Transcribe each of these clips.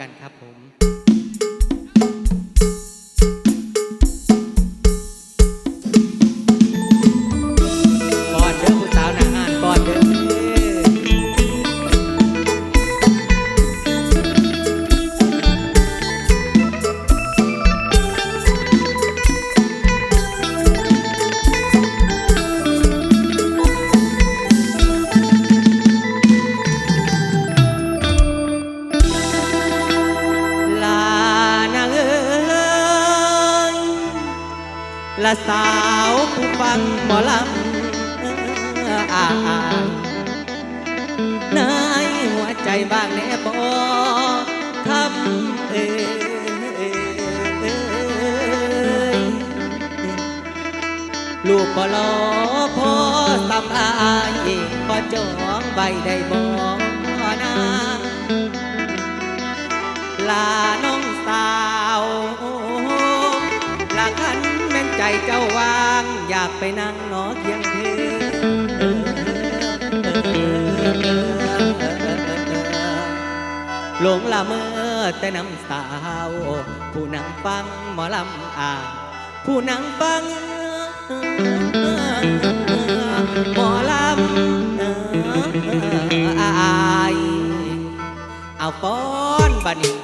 กันครับผม ละสาวผู้ฟังหมอลำอ่านในหัวใจบ้างแน่บอทำเอ้ยลูกบ่รอพอสำอายก็จองใบได้บ่นางลาน้องสา เจ้าวาง อยากไปนั่งนอเคียงเธอหลงละเมอแต่น้ำสาว ผู้นั่งฟังหมอลำอ่านผู้นั่งฟังหมอลำอายเอาป้อนบันี้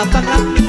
sabarap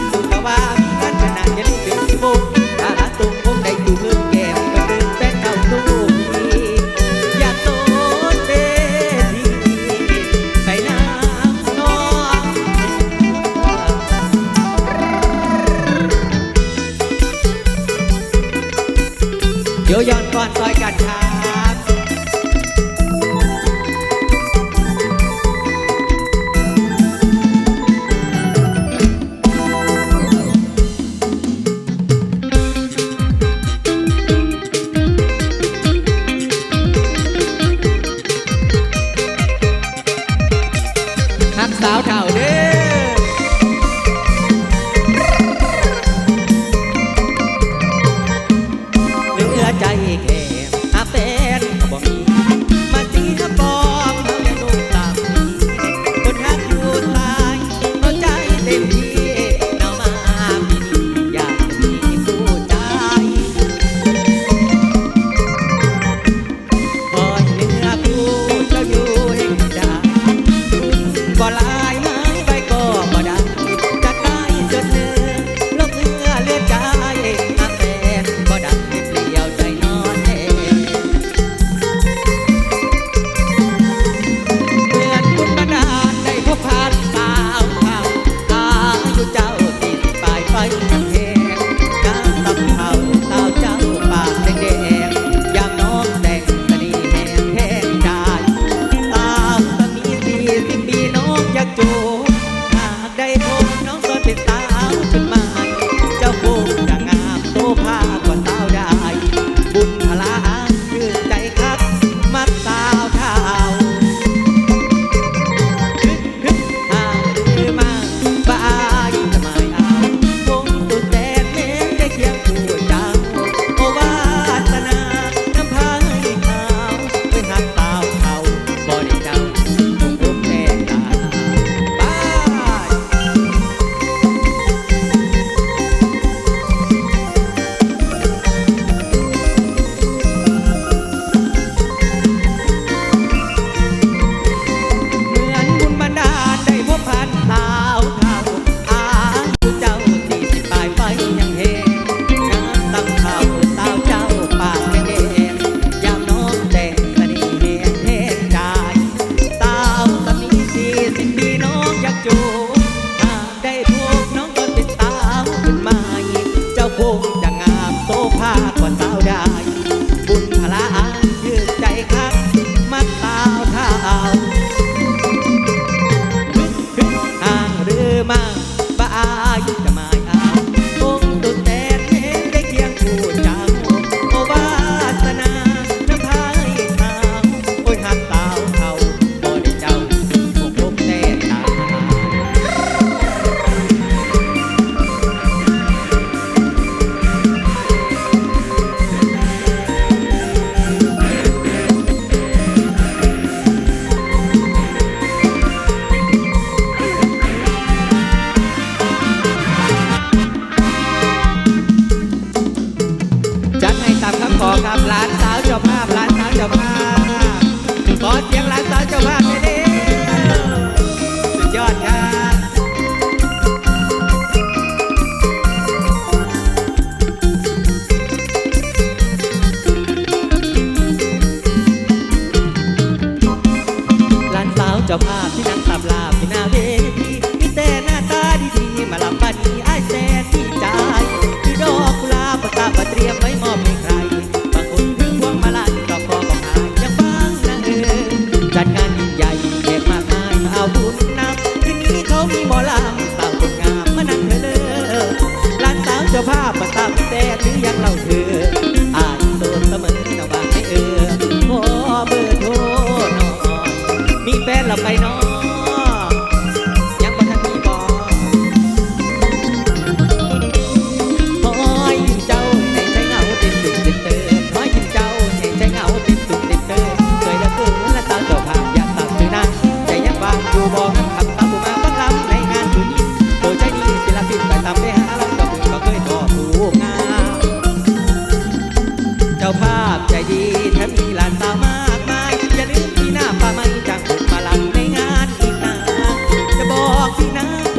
I know.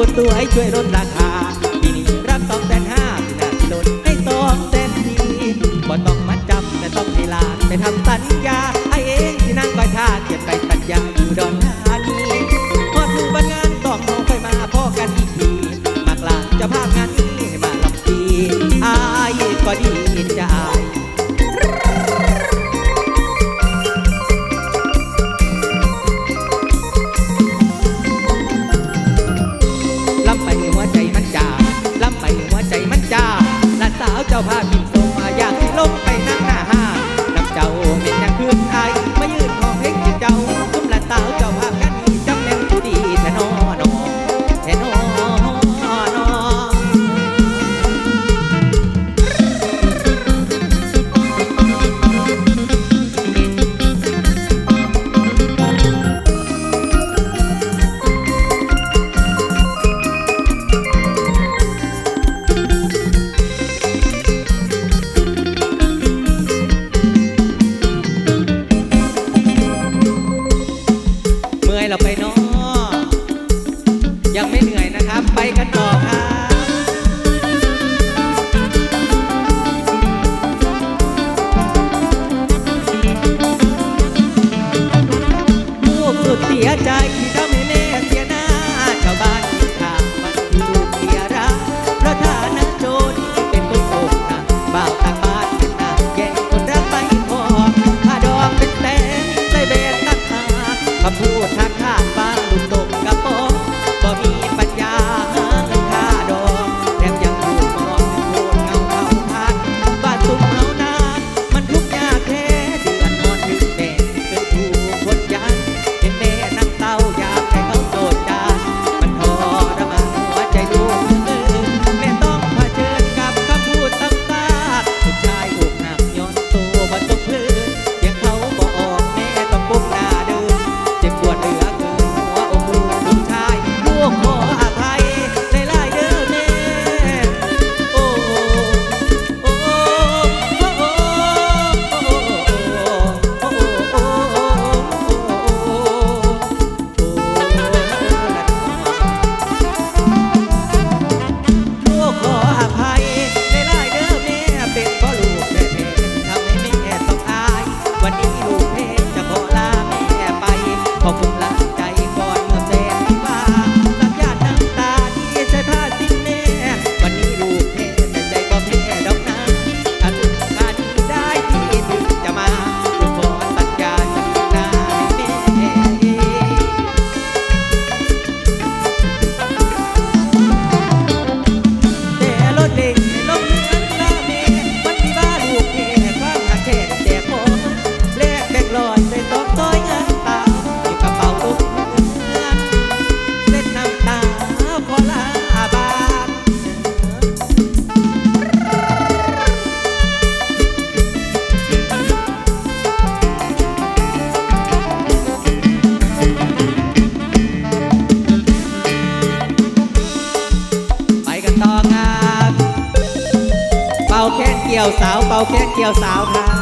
คนสวยช่วยลดราคาปีนี้รับสองแสนห้าปีหน้าลดให้สองแสนสี่บ่ต้องมัดจำแต่ต้องให้ลาไปทำสัญญาไอเองที่นั่งก็ท่าเก็บไปสัญญาอยู่ดอนธานีพอถึงวันงานต้องเอาไปมาพ่อกันอีกทีมากลาจะพากงานนี้ให้มาลับปีไอาก็ดี 别叫糟蹋。